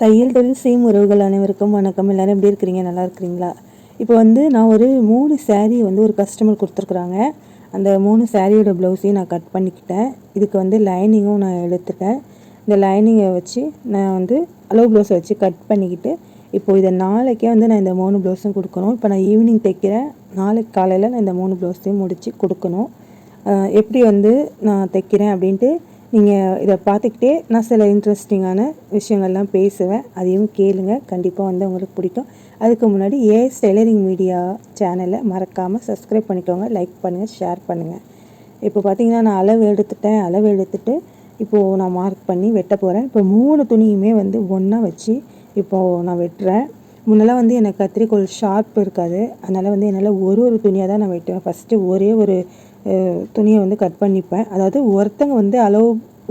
தையல் தொழில் செய்யும் உறவுகள் அனைவருக்கும் வணக்கம். எல்லோரும் எப்படி இருக்கிறீங்க? நல்லா இருக்கிறீங்களா? இப்போ வந்து நான் ஒரு மூணு சேரீ வந்து ஒரு கஸ்டமர் கொடுத்துருக்குறாங்க. அந்த மூணு சேரீயோட ப்ளவுஸையும் நான் கட் பண்ணிக்கிட்டேன். இதுக்கு வந்து லைனிங்கும் நான் எடுத்துட்டேன். இந்த லைனிங்கை வச்சு நான் வந்து அளவு ப்ளவுஸை வச்சு கட் பண்ணிக்கிட்டு இப்போது இதை நாளைக்கே வந்து நான் இந்த மூணு ப்ளவுஸும் கொடுக்கணும். இப்போ நான் ஈவினிங் தைக்கிறேன் நாளைக்கு காலையில் நான் இந்த மூணு ப்ளவுஸையும் முடித்து கொடுக்கணும். எப்படி வந்து நான் தைக்கிறேன் அப்படின்ட்டு நீங்கள் இதை பார்த்துக்கிட்டே நான் சில இன்ட்ரெஸ்டிங்கான விஷயங்கள்லாம் பேசுவேன். அதையும் கேளுங்க. கண்டிப்பாக வந்து உங்களுக்கு பிடிக்கும். அதுக்கு முன்னாடி ஏ டெய்லரிங் மீடியா சேனலை மறக்காமல் சப்ஸ்கிரைப் பண்ணிக்கோங்க. லைக் பண்ணுங்கள் ஷேர் பண்ணுங்கள் இப்போ பார்த்தீங்கன்னா நான் அளவு எடுத்துட்டேன். அளவு எடுத்துட்டு இப்போது நான் மார்க் பண்ணி வெட்ட போகிறேன் இப்போ மூணு துணியுமே வந்து ஒன்றா வச்சு இப்போது நான் வெட்டுறேன். முன்னெல்லாம் வந்து எனக்கு கத்திரிக்கோள் ஷார்ப் இருக்காது. அதனால் வந்து என்னால் ஒரு ஒரு துணியாக தான் நான் வெட்டுவேன். ஃபஸ்ட்டு ஒரே ஒரு துணியை வந்து கட் பண்ணிப்பேன். அதாவது ஒருத்தங்க வந்து அளவு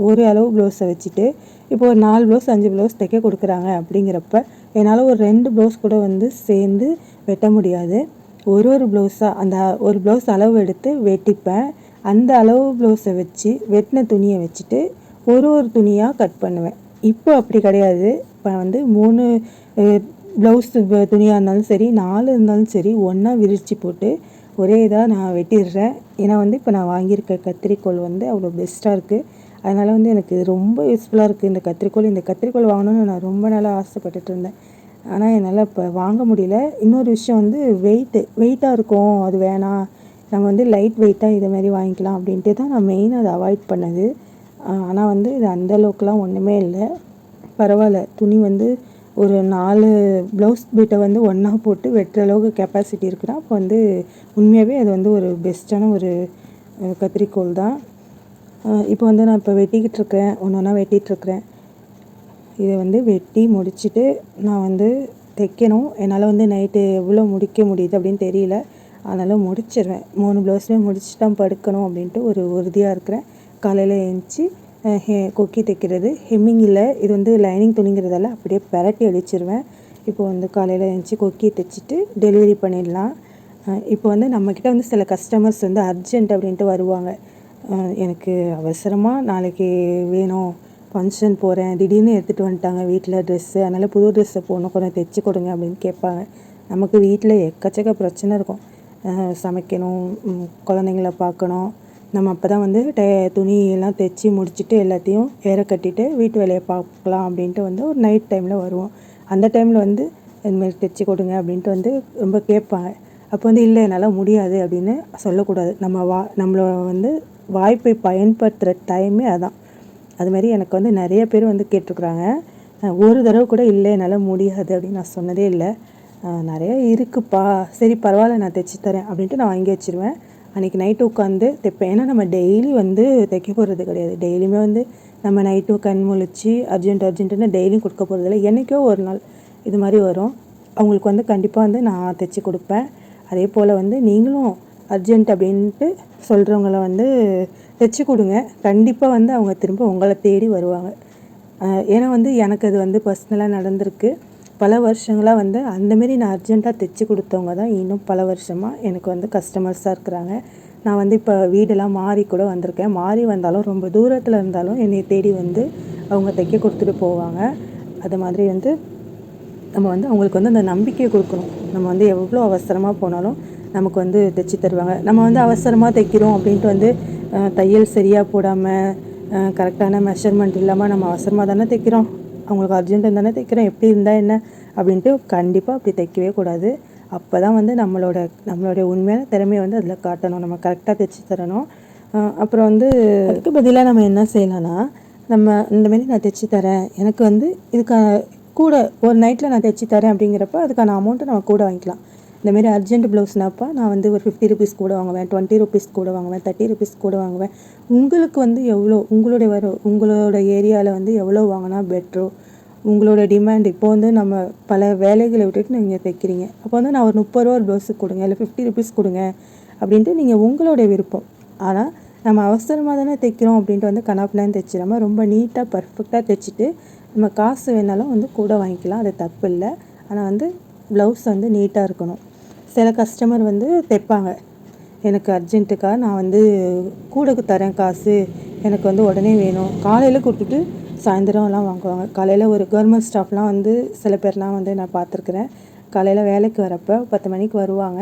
ஒரு அளவு ப்ளவுஸை வச்சுட்டு இப்போ ஒரு நாலு ப்ளவுஸ் அஞ்சு ப்ளவுஸ் தைக்க கொடுக்குறாங்க அப்படிங்கிறப்ப என்னால் ஒரு ரெண்டு ப்ளவுஸ் கூட வந்து சேர்ந்து வெட்ட முடியாது. ஒரு ஒரு ப்ளவுஸாக அந்த ஒரு ப்ளவுஸ் அளவு எடுத்து வெட்டிப்பேன். அந்த அளவு ப்ளவுஸை வச்சு வெட்டின துணியை வச்சுட்டு ஒரு ஒரு துணியாக கட் பண்ணுவேன். இப்போ அப்படி கிடையாது. இப்போ வந்து மூணு ப்ளவுஸ் துணியாக இருந்தாலும் சரி நாலு இருந்தாலும் சரி ஒன்றா விரித்து போட்டு ஒரே இதாக நான் வெட்டிடுறேன். ஏன்னா வந்து இப்போ நான் வாங்கியிருக்க கத்திரிக்கோள் வந்து அவ்வளோ பெஸ்ட்டாக இருக்குது அதனால் வந்து எனக்கு ரொம்ப யூஸ்ஃபுல்லாக இருக்குது இந்த கத்திரிக்கோள் இந்த கத்திரிக்கோள் வாங்கணும்னு நான் ரொம்ப நாளாக ஆசைப்பட்டுட்டு இருந்தேன். ஆனால் என்னால் இப்போ வாங்க முடியல. இன்னொரு விஷயம் வந்து வெயிட்டு வெயிட்டாக இருக்கும். அது வேணாம் நம்ம வந்து லைட் வெயிட்டாக இதை மாதிரி வாங்கிக்கலாம் அப்படின்ட்டு தான் நான் மெயினாக அதை அவாய்ட் பண்ணது. ஆனால் வந்து இது அந்தளவுக்குலாம் ஒன்றுமே இல்லை. பரவாயில்ல. துணி வந்து ஒரு நாலு ப்ளவுஸ் பீட்டை வந்து ஒன்றா போட்டு வெட்டுற அளவுக்கு கெப்பாசிட்டி இருக்குன்னா அப்போ வந்து உண்மையாகவே அது வந்து ஒரு பெஸ்ட்டான ஒரு கத்திரிக்கோள் தான். இப்போ வந்து நான் இப்போ வெட்டிக்கிட்டு இருக்கிறேன் ஒன்று ஒன்றா வெட்டிகிட்ருக்கிறேன் இதை வந்து வெட்டி முடிச்சுட்டு நான் வந்து தைக்கணும். என்னால் வந்து நைட்டு எவ்வளோ முடிக்க முடியுது அப்படின்னு தெரியல. அதனால் முடிச்சிடுவேன் மூணு ப்ளவுஸ்லேயும் முடிச்சுட்டு தான் படுக்கணும் அப்படின்ட்டு ஒரு உறுதியாக இருக்கிறேன். காலையில் எழுந்துச்சி ஹே கொக்கி தைக்கிறது. ஹெம்மிங்கில் இது வந்து லைனிங் துணிங்கிறதால அப்படியே பரட்டி அடிச்சிருவேன். இப்போ வந்து காலையில் எழுந்துச்சி கொக்கி தைச்சிட்டு டெலிவரி பண்ணிடலாம். இப்போ வந்து நம்மக்கிட்ட வந்து சில கஸ்டமர்ஸ் வந்து அர்ஜென்ட் அப்படின்ட்டு வருவாங்க. எனக்கு அவசரமாக நாளைக்கு வேணும். ஃபங்க்ஷன் போகிறேன் திடீர்னு எடுத்துகிட்டு வந்துட்டாங்க வீட்டில் ட்ரெஸ்ஸு அதனால் புது ட்ரெஸ்ஸை போகணும் கொஞ்சம் தைச்சி கொடுங்க அப்படின்னு கேட்பாங்க. நமக்கு வீட்டில் எக்கச்சக்க பிரச்சனை இருக்கும். சமைக்கணும். குழந்தைங்கள பார்க்கணும். நம்ம அப்போ தான் வந்து டே துணியெல்லாம் தைச்சி முடிச்சுட்டு எல்லாத்தையும் ஏற கட்டிட்டு வீட்டு வேலையை பார்க்கலாம் அப்படின்ட்டு வந்து ஒரு நைட் டைமில் வருவோம். அந்த டைமில் வந்து இதுமாரி தைச்சி கொடுங்க அப்படின்ட்டு வந்து ரொம்ப கேட்பாங்க. அப்போ வந்து இல்லை என்னால் முடியாது அப்படின்னு சொல்லக்கூடாது. நம்ம வா நம்மளோட வந்து வாய்ப்பை பயன்படுத்துகிற டைமே அதான். அதுமாரி எனக்கு வந்து நிறைய பேர் வந்து கேட்டிருக்குறாங்க. ஒரு தடவை கூட இல்லை என்னால் முடியாது அப்படின்னு நான் சொன்னதே இல்லை. நிறைய இருக்குப்பா. சரி பரவாயில்ல நான் தைச்சி தரேன் அப்படின்ட்டு நான் வாங்கி வச்சுருவேன். அன்றைக்கி நைட்டு உட்காந்து தைப்பேன். ஏன்னா நம்ம டெய்லி வந்து தைக்க போகிறது கிடையாது. டெய்லியுமே வந்து நம்ம நைட்டு கண் முழிச்சு அர்ஜென்ட் அர்ஜென்ட்டுன்னு டெய்லியும் கொடுக்க போகிறதில்ல என்றைக்கோ ஒரு நாள் இது மாதிரி வரும். அவங்களுக்கு வந்து கண்டிப்பாக வந்து நான் தைச்சி கொடுப்பேன். அதே போல் வந்து நீங்களும் அர்ஜென்ட் அப்படின்ட்டு சொல்கிறவங்கள வந்து தைச்சி கொடுங்க. கண்டிப்பாக வந்து அவங்க திரும்ப உங்களை தேடி வருவாங்க. ஏன்னா வந்து எனக்கு அது வந்து பர்சனலாக நடந்திருக்கு. பல வருஷங்களாக வந்து அந்தமாரி நான் அர்ஜெண்ட்டாக தைச்சி கொடுத்தவங்க தான் இன்னும் பல வருஷமாக எனக்கு வந்து கஸ்டமர்ஸாக இருக்கிறாங்க. நான் வந்து இப்போ வீடெல்லாம் மாறி கூட வந்திருக்கேன். மாறி வந்தாலும் ரொம்ப தூரத்தில் இருந்தாலும் என்னை தேடி வந்து அவங்க தைக்க கொடுத்துட்டு போவாங்க. அது மாதிரி வந்து நம்ம வந்து அவங்களுக்கு வந்து அந்த நம்பிக்கையை கொடுக்கணும். நம்ம வந்து எவ்வளோ அவசரமாக போனாலும் நமக்கு வந்து தைச்சி தருவாங்க. நம்ம வந்து அவசரமாக தைக்கிறோம் அப்படின்ட்டு வந்து தையல் சரியாக போடாமல் கரெக்டான மெஷர்மெண்ட் இல்லாமல் நம்ம அவசரமாக தானே தைக்கிறோம். அவங்களுக்கு அர்ஜென்ட் இருந்தானே தைக்கிறோம் எப்படி இருந்தால் என்ன அப்படின்ட்டு கண்டிப்பாக அப்படி தைக்கவே கூடாது. அப்போ தான் வந்து நம்மளோட நம்மளுடைய உண்மையான திறமையை வந்து அதில் காட்டணும். நம்ம கரெக்டாக தைச்சி தரணும். அப்புறம் வந்து அதுக்கு பதிலாக நம்ம என்ன செய்யலாம்னா நம்ம இந்தமாரி நான் தைச்சி தரேன். எனக்கு வந்து இதுக்கான கூட ஒரு நைட்டில் நான் தைச்சி தரேன் அப்படிங்கிறப்ப அதுக்கான அமௌண்ட்டை நம்ம கூட வாங்கிக்கலாம். இந்தமாரி அர்ஜென்ட் ப்ளவுஸ்னாப்பா நான் வந்து ஒரு ஃபிஃப்டி ருபீஸ் கூட வாங்குவேன் டுவெண்ட்டி ருபீஸ் கூட வாங்குவேன் தேர்ட்டி ருபீஸ் கூட வாங்குவேன். உங்களுக்கு வந்து எவ்வளோ உங்களுடைய வர உங்களோட ஏரியாவில் வந்து எவ்வளோ வாங்கினா பெட்ரோ உங்களோட டிமாண்ட் இப்போ வந்து நம்ம பல வேலைகளை விட்டுட்டு நீங்கள் தைக்கிறீங்க. அப்போ வந்து நான் ஒரு முப்பது ரூபா ப்ளவுஸுக்கு கொடுங்க இல்லை ஃபிஃப்டி ருபீஸ் கொடுங்க அப்படின்ட்டு நீங்கள் உங்களோட விருப்பம். ஆனால் நம்ம அவசரமாக தானே தைக்கிறோம் அப்படின்ட்டு வந்து கனாப்பிலாம் தைச்சிடாமல் ரொம்ப நீட்டாக பர்ஃபெக்டாக தைச்சிட்டு நம்ம காசு வேணாலும் வந்து கூட வாங்கிக்கலாம். அது தப்பு இல்லை ஆனால் வந்து ப்ளவுஸ் வந்து நீட்டாக இருக்கணும். சில கஸ்டமர் வந்து தைப்பாங்க. எனக்கு அர்ஜென்ட்டுக்காக நான் வந்து கூடக்கு தரேன் காசு எனக்கு வந்து உடனே வேணும். காலையில் கொடுத்துட்டு சாயந்தரம்லாம் வாங்குவாங்க. காலையில் ஒரு கவர்மெண்ட் ஸ்டாஃப்லாம் வந்து சில பேர்லாம் வந்து நான் பார்த்துருக்குறேன். காலையில் வேலைக்கு வரப்போ பத்து மணிக்கு வருவாங்க.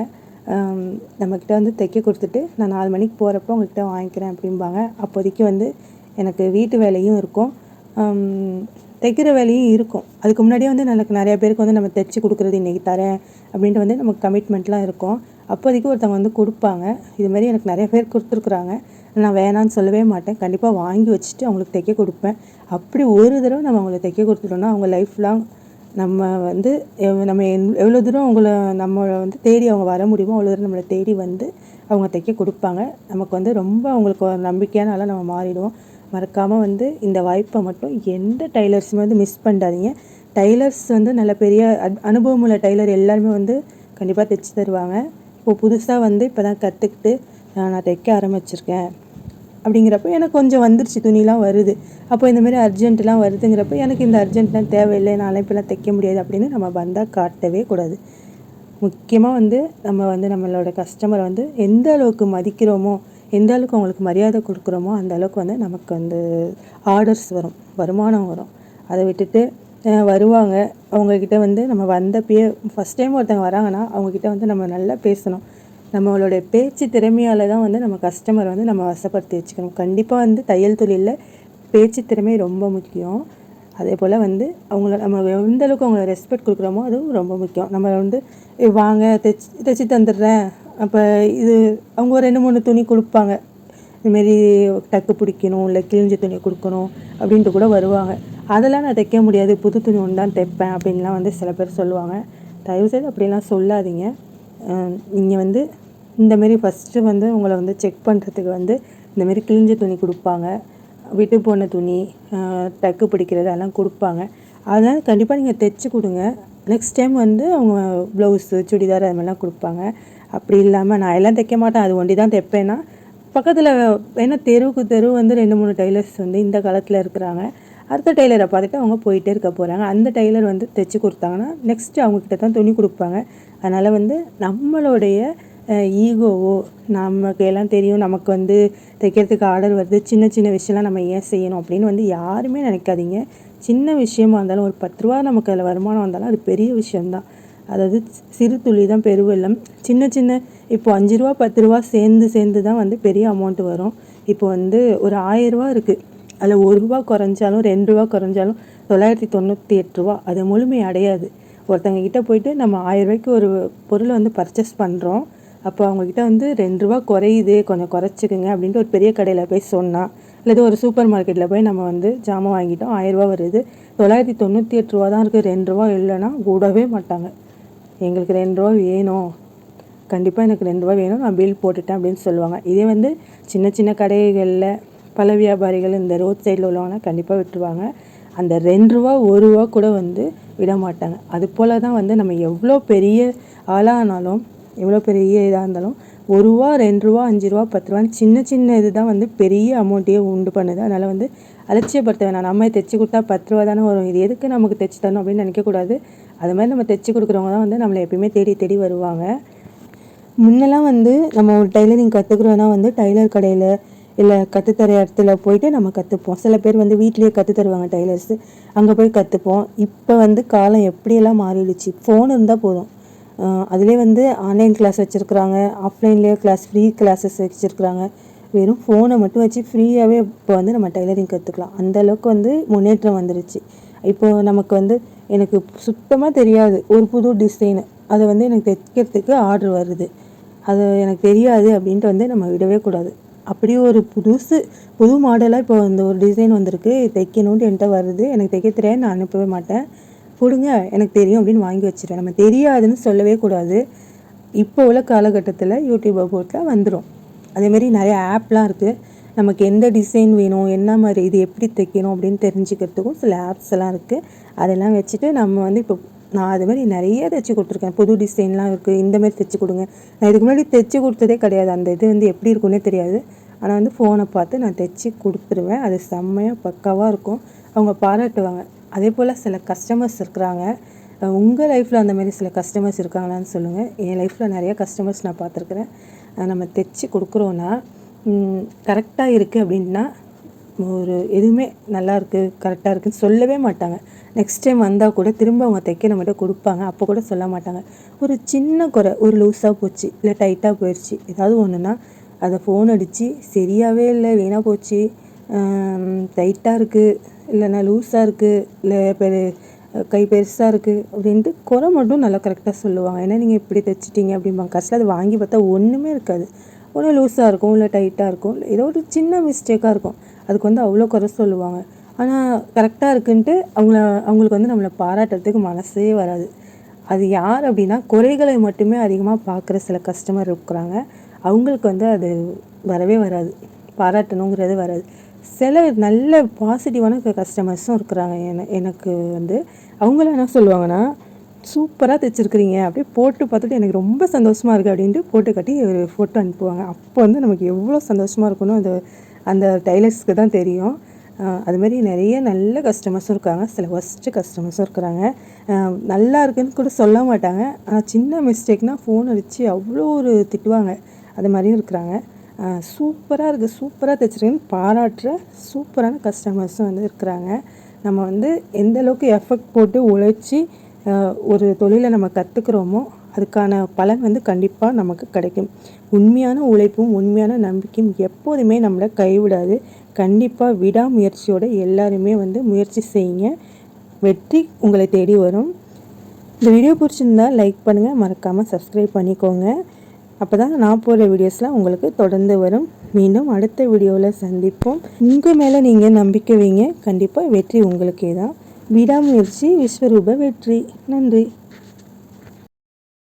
நம்மக்கிட்ட வந்து தைக்க கொடுத்துட்டு நான் நாலு மணிக்கு போகிறப்ப உங்கள்கிட்ட வாங்கிக்கிறேன் அப்படிம்பாங்க. அப்போதைக்கு வந்து எனக்கு வீட்டு வேலையும் இருக்கும். தைக்கிற வேலையும் இருக்கும். அதுக்கு முன்னாடியே வந்து நமக்கு நிறைய பேருக்கு வந்து நம்ம தைச்சி கொடுக்குறது இன்றைக்கி தரேன் அப்படின்ட்டு வந்து நமக்கு கமிட்மெண்ட்லாம் இருக்கும். அப்போதைக்கு ஒருத்தவங்க வந்து கொடுப்பாங்க. இது மாதிரி எனக்கு நிறைய பேர் கொடுத்துருக்குறாங்க. நான் வேணான்னு சொல்லவே மாட்டேன். கண்டிப்பாக வாங்கி வச்சுட்டு அவங்களுக்கு தைக்க கொடுப்பேன். அப்படி ஒரு தடவை நம்ம அவங்களுக்கு தைக்க கொடுத்துட்டோம்னா அவங்க லைஃப் லாங் நம்ம வந்து நம்ம என்- எவ்வளோ தூரம் அவங்கள நம்ம வந்து தேடி அவங்க வர முடியுமோ அவ்வளோ தூரம் நம்மளை தேடி வந்து அவங்க தைக்க கொடுப்பாங்க. நமக்கு வந்து ரொம்ப அவங்களுக்கு ஒரு நம்பிக்கையான நம்ம மாறிடுவோம். மறக்காமல் வந்து இந்த வாய்ப்பை மட்டும் எந்த டைலர்ஸுமே வந்து மிஸ் பண்ணாதீங்க. டைலர்ஸ் வந்து நல்ல பெரிய அனுபவம் உள்ள டைலர் எல்லாருமே வந்து கண்டிப்பாக தைச்சி தருவாங்க. இப்போ புதுசாக வந்து இப்போ தான் கற்றுக்கிட்டு நான் தைக்க ஆரம்பிச்சிருக்கேன். அப்படிங்கிறப்ப எனக்கு கொஞ்சம் வந்துருச்சு துணிலாம் வருது. அப்போ இந்த மாதிரி அர்ஜென்ட்லாம் வருதுங்கிறப்ப எனக்கு இந்த அர்ஜென்ட்லாம் தேவையில்லை நான் இப்போலாம் தைக்க முடியாது அப்படின்னு நம்ம வந்தால் காட்டவே கூடாது. முக்கியமாக வந்து நம்ம வந்து நம்மளோட கஸ்டமரை வந்து எந்த அளவுக்கு மதிக்கிறோமோ எந்த அளவுக்கு அவங்களுக்கு மரியாதை கொடுக்குறோமோ அந்த அளவுக்கு வந்து நமக்கு வந்து ஆர்டர்ஸ் வரும் வருமானம் வரும். அதை விட்டுட்டு வருவாங்க. அவங்கக்கிட்ட வந்து நம்ம வந்தப்பயே ஃபஸ்ட் டைம் ஒருத்தவங்க வராங்கன்னா அவங்கக்கிட்ட வந்து நம்ம நல்லா பேசணும். நம்மளோட பேச்சு திறமையால் தான் வந்து நம்ம கஸ்டமர் வந்து நம்ம வசப்படுத்தி வச்சுக்கணும். கண்டிப்பாக வந்து தையல் தொழிலில் பேச்சு திறமை ரொம்ப முக்கியம். அதே போல் வந்து அவங்கள நம்ம எந்த அளவுக்கு அவங்கள ரெஸ்பெக்ட் கொடுக்குறோமோ அதுவும் ரொம்ப முக்கியம். நம்ம வந்து வாங்க தைச்சி தைச்சி தந்துடுறேன். அப்போ இது அவங்க ஒரு ரெண்டு மூணு துணி கொடுப்பாங்க. இதுமாரி டக்கு பிடிக்கணும் இல்லை கிழிஞ்ச துணி கொடுக்கணும் அப்படின்ட்டு கூட வருவாங்க. அதெல்லாம் நான் தைக்க முடியாது. புது துணி ஒன்று தான் தைப்பேன் அப்படின்லாம் வந்து சில பேர் சொல்லுவாங்க. தயவுசெய்து அப்படிலாம் சொல்லாதீங்க. நீங்கள் வந்து இந்தமாரி ஃபஸ்ட்டு வந்து உங்களை வந்து செக் பண்ணுறதுக்கு வந்து இந்தமாரி கிழிஞ்ச துணி கொடுப்பாங்க. விட்டு போன துணி டக்கு பிடிக்கிறது அதெல்லாம் கொடுப்பாங்க. அதனால் கண்டிப்பாக நீங்கள் தைச்சி கொடுங்க. நெக்ஸ்ட் டைம் வந்து அவங்க ப்ளவுஸு சுடிதார் அது மாதிரிலாம் கொடுப்பாங்க. அப்படி இல்லாமல் நான் எல்லாம் தைக்க மாட்டேன். அது ஒண்டி தான் தைப்பேன்னா பக்கத்தில் ஏன்னா தெருவுக்கு தெரு வந்து ரெண்டு மூணு டைலர்ஸ் வந்து இந்த காலத்தில் இருக்கிறாங்க. அடுத்த டெய்லரை பார்த்துட்டு அவங்க போயிட்டே இருக்க போகிறாங்க அந்த டெய்லர் வந்து தைச்சி கொடுத்தாங்கன்னா நெக்ஸ்ட்டு அவங்கக்கிட்ட தான் துணி கொடுப்பாங்க. அதனால் வந்து நம்மளுடைய ஈகோவோ நமக்கு எல்லாம் தெரியும். நமக்கு வந்து தைக்கிறதுக்கு ஆர்டர் வருது. சின்ன சின்ன விஷயம்லாம் நம்ம ஏன் செய்யணும் அப்படின்னு வந்து யாருமே நினைக்காதீங்க. சின்ன விஷயமா இருந்தாலும் ஒரு பத்து ரூபா நமக்கு அதில் வருமானம் வந்தாலும் அது பெரிய விஷயம்தான். அதாவது சிறு துளி தான் பெருவெள்ளம் சின்ன சின்ன இப்போ அஞ்சு ரூபா பத்து ரூபா சேர்ந்து சேர்ந்து தான் வந்து பெரிய அமௌண்ட் வரும். இப்போ வந்து ஒரு ஆயிரரூபா இருக்குது அதில் ஒரு ரூபா குறைஞ்சாலும் ரெண்டு ரூபா குறைஞ்சாலும் தொள்ளாயிரத்தி தொண்ணூற்றி எட்டு ரூபா. அது முழுமை அடையாது. ஒருத்தங்க கிட்டே போயிட்டு நம்ம ஆயிரம் ரூபாய்க்கு ஒரு பொருளை வந்து பர்ச்சேஸ் பண்ணுறோம் அப்போ அவங்கக்கிட்ட வந்து ரெண்டு ரூபா குறையுது கொஞ்சம் குறைச்சிக்குங்க அப்படின்ட்டு ஒரு பெரிய கடையில் போய் சொன்னால் அல்லது ஒரு சூப்பர் மார்க்கெட்டில் போய் நம்ம வந்து ஜாமான் வாங்கிட்டோம் ஆயிரரூபா வருது. தொள்ளாயிரத்தி தொண்ணூற்றி எட்டு ரூபா தான் இருக்குது ரெண்டு ரூபா இல்லைன்னா கூடவே மாட்டாங்க. எங்களுக்கு ரெண்டு ரூபா வேணும். கண்டிப்பாக எனக்கு ரெண்டு ரூபா வேணும். நான் பில் போட்டுட்டேன் அப்படின்னு சொல்லுவாங்க. இதே வந்து சின்ன சின்ன கடைகளில் பல வியாபாரிகள் இந்த ரோட் சைடில் உள்ளவங்கன்னா கண்டிப்பாக விட்டுருவாங்க. அந்த ரெண்டு ரூபா ஒரு ரூபா கூட வந்து விட மாட்டாங்க. அது போல் தான் வந்து நம்ம எவ்வளோ பெரிய ஆளானாலும் எவ்வளோ பெரிய இதாக இருந்தாலும் ஒரு ரூபா ரெண்டு ரூபா அஞ்சு ரூபா பத்து ரூபான்னு சின்ன சின்ன இது தான் வந்து பெரிய அமௌண்ட்டையே உண்டு பண்ணுது. அதனால் வந்து அலட்சியப்படுத்த வேணாம். நம்ம தைச்சி கொடுத்தா பத்து ரூபா தானே வரும். இது எதுக்கு நமக்கு தைச்சி தரணும் அப்படின்னு நினைக்கக்கூடாது. அது மாதிரி நம்ம தைச்சி கொடுக்குறவங்க தான் வந்து நம்மளை எப்பயுமே தேடி தேடி வருவாங்க. முன்னெல்லாம் வந்து நம்ம ஒரு டைலரிங் கற்றுக்குறோன்னா வந்து டைலர் கடையில் இல்லை கற்றுத்தர இடத்துல போயிட்டு நம்ம கற்றுப்போம் சில பேர் வந்து வீட்லேயே கற்று தருவாங்க டைலர்ஸு அங்கே போய் கற்றுப்போம் இப்போ வந்து காலம் எப்படியெல்லாம் மாறிடுச்சு? ஃபோன் இருந்தால் போதும். அதிலே வந்து ஆன்லைன் கிளாஸ் வச்சுருக்குறாங்க. ஆஃப்லைன்லேயே கிளாஸ் ஃப்ரீ கிளாஸஸ் வச்சுருக்குறாங்க. வெறும் ஃபோனை மட்டும் வச்சு ஃப்ரீயாகவே இப்போ வந்து நம்ம டைலரிங் கற்றுக்கலாம் அந்த அளவுக்கு வந்து முன்னேற்றம் வந்துருச்சு. இப்போது நமக்கு வந்து எனக்கு சுத்தமாக தெரியாது. ஒரு புது டிசைனு அதை வந்து எனக்கு தைக்கிறதுக்கு ஆர்டர் வருது. அது எனக்கு தெரியாது அப்படின்ட்டு வந்து நம்ம விடவே கூடாது. அப்படி ஒரு புதுசு புது மாடலாக இப்போ இந்த ஒரு டிசைன் வந்திருக்கு. தைக்கணும்ட்டு என்கிட்ட வருது. எனக்கு தைக்க தெரியாது நான் அனுப்பவே மாட்டேன். கொடுங்க எனக்கு தெரியும் அப்படின்னு வாங்கி வச்சுருவேன். நம்ம தெரியாதுன்னு சொல்லவே கூடாது. இப்போ உள்ள காலகட்டத்தில் யூடியூப்பை போட்டால் வந்துடும் அதேமாரி நிறைய ஆப்லாம் இருக்குது நமக்கு எந்த டிசைன் வேணும் என்ன மாதிரி இது எப்படி தைக்கணும் அப்படின்னு தெரிஞ்சுக்கிறதுக்கும் சில ஆப்ஸ் எல்லாம் இருக்குது அதெல்லாம் வச்சுட்டு நம்ம வந்து இப்போ நான் அது மாதிரி நிறைய தைச்சி கொடுத்துருக்கேன். புது டிசைன்லாம் இருக்குது இந்த மாதிரி தைச்சி கொடுங்க. நான் இதுக்கு முன்னாடி தைச்சி கொடுத்ததே கிடையாது. அந்த இது வந்து எப்படி இருக்குன்னே தெரியாது. ஆனால் வந்து ஃபோனை பார்த்து நான் தைச்சி கொடுத்துருவேன். அது செம்மையாக பக்காவாக இருக்கும். அவங்க பாராட்டுவாங்க. அதே போல் சில கஸ்டமர்ஸ் இருக்கிறாங்க. உங்கள் லைஃப்பில் அந்த மாதிரி சில கஸ்டமர்ஸ் இருக்காங்களான்னு சொல்லுங்கள் என் லைஃப்பில் நிறைய கஸ்டமர்ஸ் நான் பார்த்துருக்குறேன். நம்ம தைச்சி கொடுக்குறோன்னா கரெக்டாக இருக்குது அப்படின்னா ஒரு எதுவுமே நல்லா இருக்குது கரெக்டாக இருக்குன்னு சொல்லவே மாட்டாங்க. நெக்ஸ்ட் டைம் வந்தால் கூட திரும்ப அவங்க தைக்க நம்மகிட்ட கொடுப்பாங்க. அப்போ கூட சொல்ல மாட்டாங்க. ஒரு சின்ன குறை ஒரு லூஸாக போச்சு இல்லை டைட்டாக போயிடுச்சு ஏதாவது ஒன்றுன்னா அதை ஃபோன் அடித்து சரியாகவே இல்லை வீணாக போச்சு டைட்டாக இருக்குது இல்லைன்னா லூஸாக இருக்குது இல்லை இப்போ கை பெருசாக இருக்குது அப்படின்ட்டு குறை மட்டும் நல்லா கரெக்டாக சொல்லுவாங்க. ஏன்னா நீங்கள் இப்படி தைச்சிட்டீங்க அப்படிம்பாங்க. கடைசியில் அது வாங்கி பார்த்தா ஒன்றுமே இருக்காது. ஒன்று லூஸாக இருக்கும் இல்லை டைட்டாக இருக்கும். ஏதோ ஒரு சின்ன மிஸ்டேக்காக இருக்கும். அதுக்கு வந்து அவ்வளோ குறை சொல்லுவாங்க. ஆனால் கரெக்டாக இருக்குன்ட்டு அவங்கள அவங்களுக்கு வந்து நம்மளை பாராட்டுறதுக்கு மனசே வராது. அது யார் அப்படின்னா குறைகளை மட்டுமே அதிகமாக பார்க்குற சில கஸ்டமர் இருக்கிறாங்க. அவங்களுக்கு வந்து அது வரவே வராது. பாராட்டணுங்கிறது வராது. சில நல்ல பாசிட்டிவான கஸ்டமர்ஸும் இருக்கிறாங்க. என எனக்கு வந்து அவங்கள என்ன சொல்லுவாங்கன்னா சூப்பராக தைச்சிருக்கிறீங்க. அப்படியே போட்டு பார்த்துட்டு எனக்கு ரொம்ப சந்தோஷமாக இருக்குது அப்படின்ட்டு போட்டு கட்டி ஒரு ஃபோட்டோ அனுப்புவாங்க. அப்போ வந்து நமக்கு எவ்வளோ சந்தோஷமாக இருக்கணும் அந்த அந்த டைலர்ஸ்க்கு தான் தெரியும். அதுமாரி நிறைய நல்ல கஸ்டமர்ஸும் இருக்காங்க. சில ஒஸ்ட்டு கஸ்டமர்ஸும் இருக்கிறாங்க. நல்லா இருக்குன்னு கூட சொல்ல மாட்டாங்க. ஆனால் சின்ன மிஸ்டேக்னால் ஃபோன் அடித்து அவ்வளோ ஒரு திட்டுவாங்க. அது மாதிரியும் இருக்கிறாங்க. சூப்பராக இருக்குது சூப்பராக தைச்சிருக்கேன்னு பாராட்டுற சூப்பரான கஸ்டமர்ஸும் வந்து இருக்கிறாங்க. நம்ம வந்து எந்த அளவுக்கு எஃபெக்ட் போட்டு உழைச்சி ஒரு தொழிலை நம்ம கற்றுக்குறோமோ அதுக்கான பலன் வந்து கண்டிப்பாக நமக்கு கிடைக்கும். உண்மையான உழைப்பும் உண்மையான நம்பிக்கையும் எப்போதுமே நம்மளை கைவிடாது. கண்டிப்பாக விடாமுயற்சியோடு எல்லாருமே வந்து முயற்சி செய்யுங்க. வெற்றி உங்களை தேடி வரும். இந்த வீடியோ பிடிச்சிருந்தா லைக் பண்ணுங்கள் மறக்காமல் சப்ஸ்கிரைப் பண்ணிக்கோங்க. அப்போ தான் நான் போகிற வீடியோஸ்லாம் உங்களுக்கு தொடர்ந்து வரும். மீண்டும் அடுத்த வீடியோவில் சந்திப்போம். உங்கள் மேலே நீங்கள் நம்பிக்கை வைங்க. கண்டிப்பாக வெற்றி உங்களுக்கே தான் விடாமுயற்சி விஸ்வரூப வெற்றி. நன்றி.